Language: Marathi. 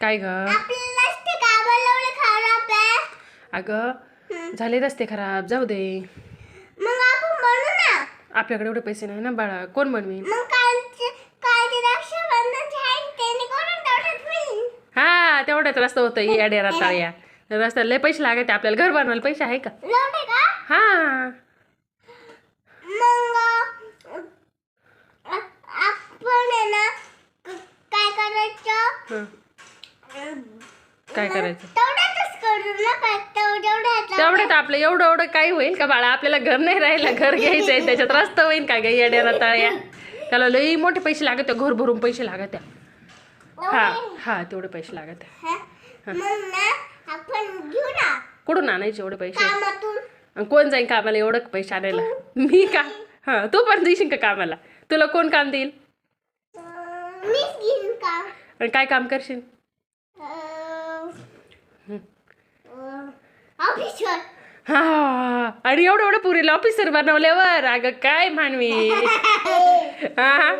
काय ग? अगं झाले रस्ते खराब. जाऊ दे. आपल्याकडे एवढे पैसे नाही ना बाळा. कोण बनवीन? हा तेवढ्याच रस्ता होतं येड्या रताळ्या रस्त्याला लय पैसे लागते आपल्याला घर बनवायला पैसे आहे का? हा. आपण काय करायचं. काय करायचं? काय तेवढ्यात आपलं एवढं एवढं काही होईल का बाळा? आपल्याला घर नाही राहिलं घर घ्यायचंय त्याच्यात रस्ता होईल काय काय येड्या रताळ्या? त्याला लई मोठे पैसे लागत घर भरून पैसे लागत. हा हा तेवढे पैसे लागत. कुठून आणायचे एवढे पैसे? कोण जाईन कामाला एवढं पैसे आणायला? मी का? हा तू पण जाईशील का कामाला? तुला कोण काम देईल? काय काम करशील? हा आणि एवढं एवढं पुरीला ऑफिसर बनवल्यावर अगं काय मानवी? हा